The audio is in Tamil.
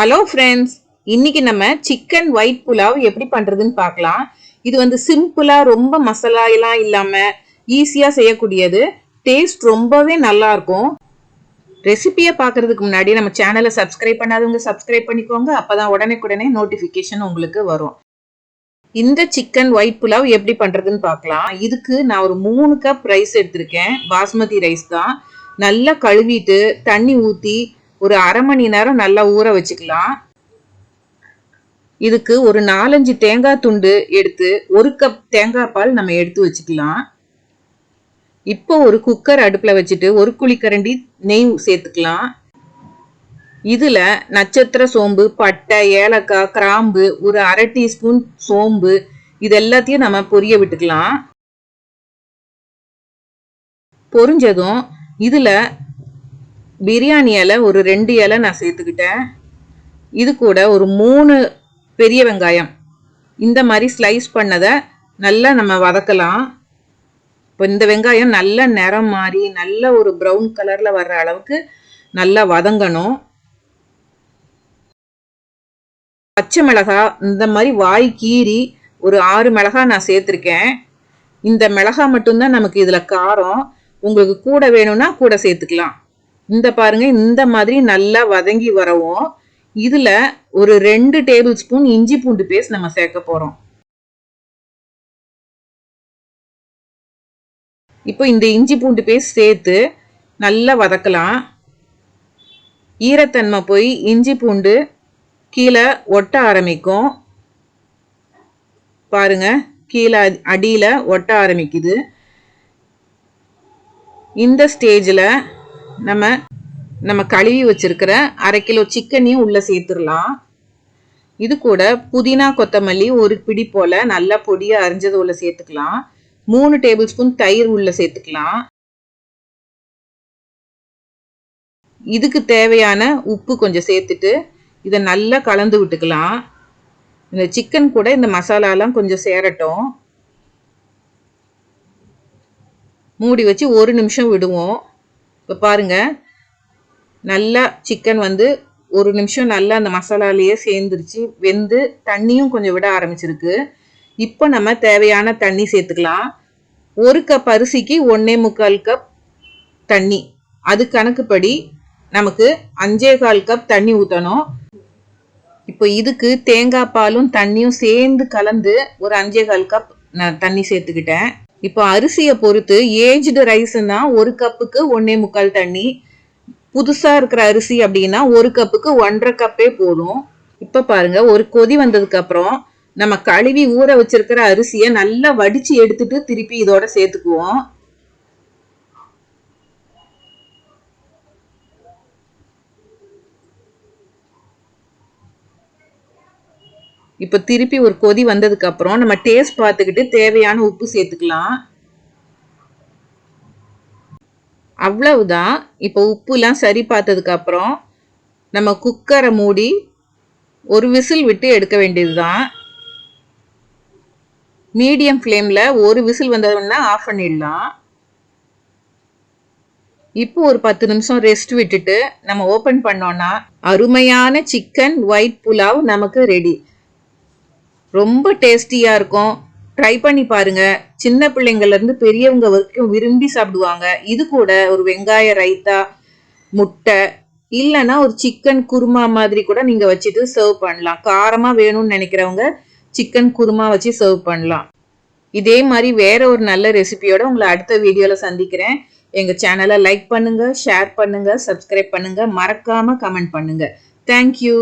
ஹலோ ஃப்ரெண்ட்ஸ் இன்னைக்கு நம்ம சிக்கன் ஒயிட் புலாவ் எப்படி பண்ணுறதுன்னு பார்க்கலாம். இது வந்து சிம்பிளாக ரொம்ப மசாலா எல்லாம் ஈஸியாக செய்யக்கூடியது. டேஸ்ட் ரொம்பவே நல்லா இருக்கும். ரெசிபியை பார்க்கறதுக்கு முன்னாடி நம்ம சேனலை சப்ஸ்கிரைப் பண்ணாதவங்க சப்ஸ்கிரைப் பண்ணிக்கோங்க. அப்போ தான் உடனே நோட்டிஃபிகேஷன் உங்களுக்கு வரும். இந்த சிக்கன் ஒயிட் புலாவ் எப்படி பண்ணுறதுன்னு பார்க்கலாம். இதுக்கு நான் ஒரு மூணு கப் ரைஸ் எடுத்திருக்கேன். பாஸ்மதி ரைஸ் தான். நல்லா கழுவிட்டு தண்ணி ஊற்றி ஒரு அரை மணி நேரம் நல்லா ஊற வச்சுக்கலாம். இதுக்கு ஒரு நாலஞ்சு தேங்காய் துண்டு எடுத்து ஒரு கப் தேங்காய் பால் நம்ம எடுத்து வச்சுக்கலாம். இப்போ ஒரு குக்கர் அடுப்பில் வச்சுட்டு ஒரு குழிக்கரண்டி நெய் சேர்த்துக்கலாம். இதில் நட்சத்திர சோம்பு பட்டை ஏலக்காய் கிராம்பு ஒரு அரை டீஸ்பூன் சோம்பு இது எல்லாத்தையும் நம்ம பொரிய விட்டுக்கலாம். பொரிஞ்சதும் இதில் பிரியாணி இலை ஒரு ரெண்டு இலை நான் சேர்த்துக்கிட்டேன். இது கூட ஒரு மூணு பெரிய வெங்காயம். இந்த மாதிரி ஸ்லைஸ் பண்ணதை நல்லா நம்ம வதக்கலாம். இப்போ இந்த வெங்காயம் நல்ல நிறம் மாறி நல்ல ஒரு ப்ரௌன் கலரில் வர்ற அளவுக்கு நல்லா வதங்கணும். பச்சை மிளகா இந்த மாதிரி வாய் கீறி ஒரு ஆறு மிளகா நான் சேர்த்துருக்கேன். இந்த மிளகா மட்டும்தான் நமக்கு இதில் காரம். உங்களுக்கு கூட வேணும்னா கூட சேர்த்துக்கலாம். இந்த பாருங்க இந்த மாதிரி நல்லா வதங்கி வரவும் இதுல ஒரு ரெண்டு டேபிள் ஸ்பூன் இஞ்சி பூண்டு பேஸ்ட் நம்ம சேர்க்க போறோம். இப்போ இந்த இஞ்சி பூண்டு பேஸ்ட் சேர்த்து நல்லா வதக்கலாம். ஈரத்தன்மை போய் இஞ்சி பூண்டு கீழே ஒட்ட ஆரம்பிக்கும். பாருங்க கீழே அடியில் ஒட்ட ஆரம்பிக்குது. இந்த ஸ்டேஜில் நம்ம நம்ம கழுவி வச்சிருக்கிற அரை கிலோ சிக்கனையும் உள்ளே சேர்த்துடலாம். இது கூட புதினா கொத்தமல்லி ஒரு பிடி போல் நல்லா பொடியாக அரிஞ்சது உள்ள சேர்த்துக்கலாம். மூணு டேபிள் ஸ்பூன் தயிர் உள்ள சேர்த்துக்கலாம். இதுக்கு தேவையான உப்பு கொஞ்சம் சேர்த்துட்டு இதை நல்லா கலந்து விட்டுக்கலாம். இந்த சிக்கன் கூட இந்த மசாலாலாம் கொஞ்சம் சேரட்டும். மூடி வச்சு ஒரு நிமிஷம் விடுவோம். இப்போ பாருங்கள் நல்லா சிக்கன் வந்து ஒரு நிமிஷம் நல்லா அந்த மசாலாலேயே சேர்ந்துருச்சு. வெந்து தண்ணியும் கொஞ்சம் விட ஆரம்பிச்சிருக்கு. இப்போ நம்ம தேவையான தண்ணி சேர்த்துக்கலாம். ஒரு கப் அரிசிக்கு ஒன்றே முக்கால் கப் தண்ணி. அது கணக்குப்படி நமக்கு அஞ்சே கால் கப் தண்ணி ஊற்றணும் இப்போ இதுக்கு தேங்காய் பாலும் தண்ணியும் சேர்ந்து கலந்து ஒரு அஞ்சே கால் கப் நான் தண்ணி சேர்த்துக்கிட்டேன். இப்போ அரிசியை பொறுத்து ஏஜ்டு ரைஸ்னா ஒரு கப்புக்கு ஒன்னே முக்கால் தண்ணி. புதுசாக இருக்கிற அரிசி அப்படின்னா ஒரு கப்புக்கு ஒன்றரை கப்பே போதும். இப்போ பாருங்க ஒரு கொதி வந்ததுக்கு அப்புறம் நம்ம கழுவி ஊற வச்சிருக்கிற அரிசியை நல்லா வடிச்சு எடுத்துட்டு திருப்பி இதோட சேர்த்துக்குவோம். இப்போ திருப்பி ஒரு கொதி வந்ததுக்கு அப்புறம் நம்ம டேஸ்ட் பார்த்துக்கிட்டு தேவையான உப்பு சேர்த்துக்கலாம். அவ்வளவுதான். இப்போ உப்புலாம் சரி பார்த்ததுக்கு அப்புறம் நம்ம குக்கரை மூடி ஒரு விசில் விட்டு எடுக்க வேண்டியது தான் மீடியம் ஃப்ளேமில் ஒரு விசில் வந்ததுன்னா ஆஃப் பண்ணிடலாம். இப்போ ஒரு பத்து நிமிஷம் ரெஸ்ட் விட்டுட்டு நம்ம ஓப்பன் பண்ணோன்னா அருமையான சிக்கன் ஒயிட் புலாவ் நமக்கு ரெடி ரொம்ப டேஸ்டியாக இருக்கும். ட்ரை பண்ணி பாருங்க. சின்ன பிள்ளைங்கள்லேருந்து பெரியவங்க வரைக்கும் விரும்பி சாப்பிடுவாங்க. இது கூட ஒரு வெங்காய ரைத்தா முட்டை இல்லைன்னா ஒரு சிக்கன் குருமா மாதிரி கூட நீங்கள் வச்சுட்டு சர்வ் பண்ணலாம். காரமாக வேணும்னு நினைக்கிறவங்க சிக்கன் குருமா வச்சு சர்வ் பண்ணலாம். இதே மாதிரி வேற ஒரு நல்ல ரெசிபியோட உங்களை அடுத்த வீடியோவில் சந்திக்கிறேன். எங்கள் சேனலை லைக் பண்ணுங்கள் ஷேர் பண்ணுங்கள் சப்ஸ்கிரைப் பண்ணுங்கள் மறக்காமல் கமெண்ட் பண்ணுங்கள் தேங்க்யூ